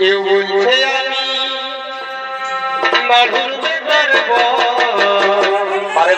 কেউ বলছে আমি মাধুর বেদার বল বারে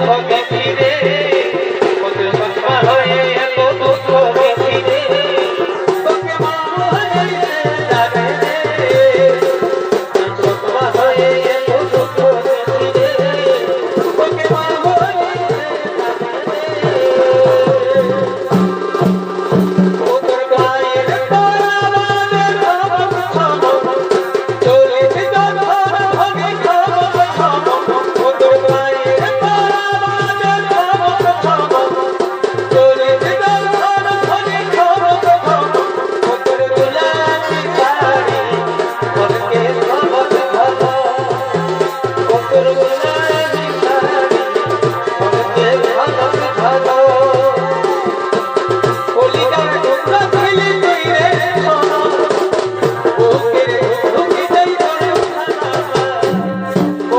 Okay.